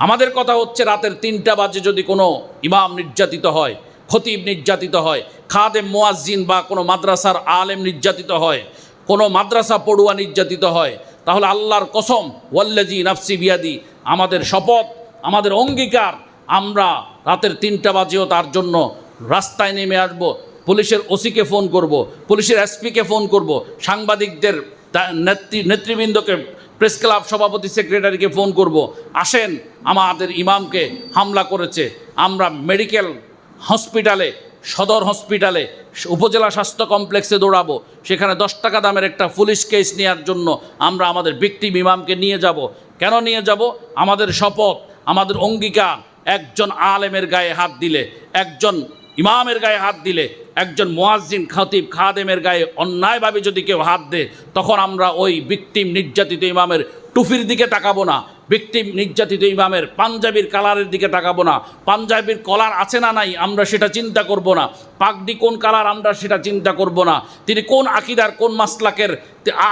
আমাদের কথা হচ্ছে রাতের তিনটা বাজে যদি কোনো ইমাম নির্যাতিত হয়, খতিব নির্যাতিত হয়, খাদেম মোয়াজ্জিন বা কোনো মাদ্রাসার আলেম নির্যাতিত হয়, কোনো মাদ্রাসা পড়ুয়া নির্যাতিত হয়, তাহলে আল্লাহর কসম ওয়াল্লাজি নাফসি বিয়াদি, আমাদের শপথ, আমাদের অঙ্গীকার, আমরা রাতের তিনটা বাজেও তার জন্য রাস্তায় নেমে আসব, পুলিশের ওসিকে ফোন করব, পুলিশের এসপিকে ফোন করব, সাংবাদিকদের নেতৃবৃন্দকে প্রেস ক্লাব সভাপতি সেক্রেটারিকে ফোন করব। আসেন, আমাদের ইমামকে হামলা করেছে। আমরা মেডিকেল হসপিটালে, সদর হসপিটালে, উপজেলা স্বাস্থ্য কমপ্লেক্সে দৌড়াবো। সেখানে দশ টাকা দামের একটা পুলিশ কেস নেওয়ার জন্য আমরা আমাদের ব্যক্তি ইমামকে নিয়ে যাব। কেন নিয়ে যাব? আমাদের শপথ, আমাদের অঙ্গীকার, একজন আলেমের গায়ে হাত দিলে, একজন ইমামের গায়ে হাত দিলে একজন মোয়াজ্জিন খতিব খাদেমের গায়ে অন্যায়ভাবে যদি কেউ হাত দেয়, তখন আমরা ওই বিক্টিম নির্যাতিত ইমামের টুফির দিকে তাকাবো না। বিক্টিম নির্যাতিত ইমামের পাঞ্জাবির কালারের দিকে তাকাবো না। পাঞ্জাবির কলার আছে না নাই, আমরা সেটা চিন্তা করব না। পাগডি কোন কালার, আমরা সেটা চিন্তা করব না। তিনি কোন আকিদার, কোন মাসলাকের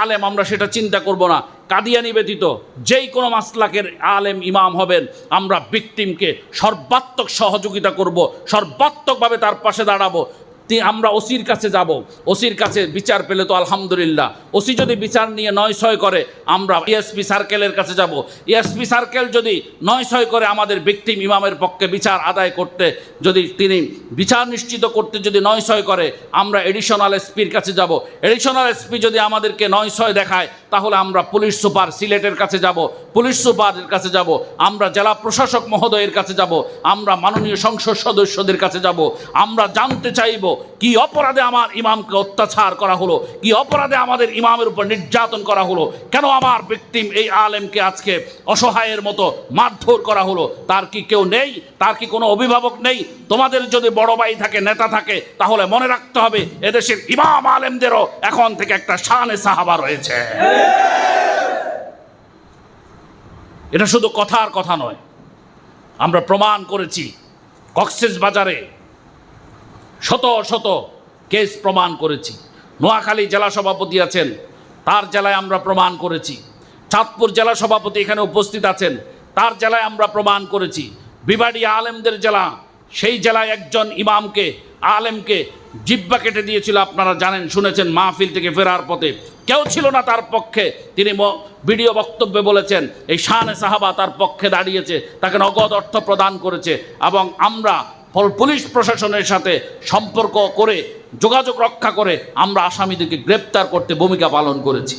আলেম, আমরা সেটা চিন্তা করব না। কাদিয়ানি ব্যতীত যেই কোনো মাসলাকের আলেম, ইমাম হবেন। আমরা বিক্টিমকে সর্বাত্মক সহযোগিতা করব, সর্বাত্মকভাবে তার পাশে দাঁড়াবো। আমরা ওসির কাছে যাব। ওসির কাছে বিচার পেলে তো আলহামদুলিল্লাহ। ওসি যদি বিচার নিয়ে নয় ছয় করে, আমরা ইএসপি সার্কেলের কাছে যাব। ইএসপি সার্কেল যদি নয় ছয় করে আমাদের ব্যক্তি ইমামের পক্ষে বিচার আদায় করতে, যদি তিনি বিচার নিশ্চিত করতে যদি নয় ছয় করে, আমরা এডিশনাল এসপির কাছে যাব। এডিশনাল এসপি যদি আমাদেরকে নয় ছয় দেখায়, তাহলে আমরা পুলিশ সুপার সিলেটের কাছে যাব। পুলিশ সুপারের কাছে যাব, আমরা জেলা প্রশাসক মহোদয়ের কাছে যাব, আমরা মাননীয় সংসদ সদস্যদের কাছে যাব, আমরা জানতে চাইব কি অপরাধে আমার ইমামকে অত্যাচার করা হলো, কি অপরাধে আমাদের ইমামের উপর নির্যাতন করা হলো, কেন আমার ব্যক্তিম এই আলেমকে আজকে অসহায়ের মতো মারধর করা হলো, তার কি কেউ নেই, তার কি কোনো অভিভাবক নেই? তোমাদের যদি বড় ভাই থাকে, নেতা থাকে, তাহলে মনে রাখতে হবে, এদেশের ইমাম আলেমদেরও এখন থেকে একটা শানে সাহাবা রয়েছে। এটা শুধু কথার কথা নয়। আমরা প্রমাণ করেছি কক্সেস বাজারে শত শত কেস প্রমাণ করেছি। নোয়াখালী জেলা সভাপতি আছেন, তার জেলায় আমরা প্রমাণ করেছি। চাঁদপুর জেলা সভাপতি এখানে উপস্থিত আছেন, তার জেলায় আমরা প্রমাণ করেছি। বিবাড়ি আলেমদের জেলা, সেই জেলায় একজন ইমামকে, আলেমকে জিব্বা কেটে দিয়েছিল, আপনারা জানেন, শুনেছেন, মাহফিল থেকে ফেরার পথে। কেউ ছিল না তার পক্ষে। তিনি ভিডিও বক্তব্যে বলেছেন, এই শাহানে সাহাবা তার পক্ষে দাঁড়িয়েছে, তাকে নগদ অর্থ প্রদান করেছে এবং আমরা পুলিশ প্রশাসনের সাথে সম্পর্ক করে, যোগাযোগ রক্ষা করে আমরা আসামিদেরকে গ্রেপ্তার করতে ভূমিকা পালন করেছি।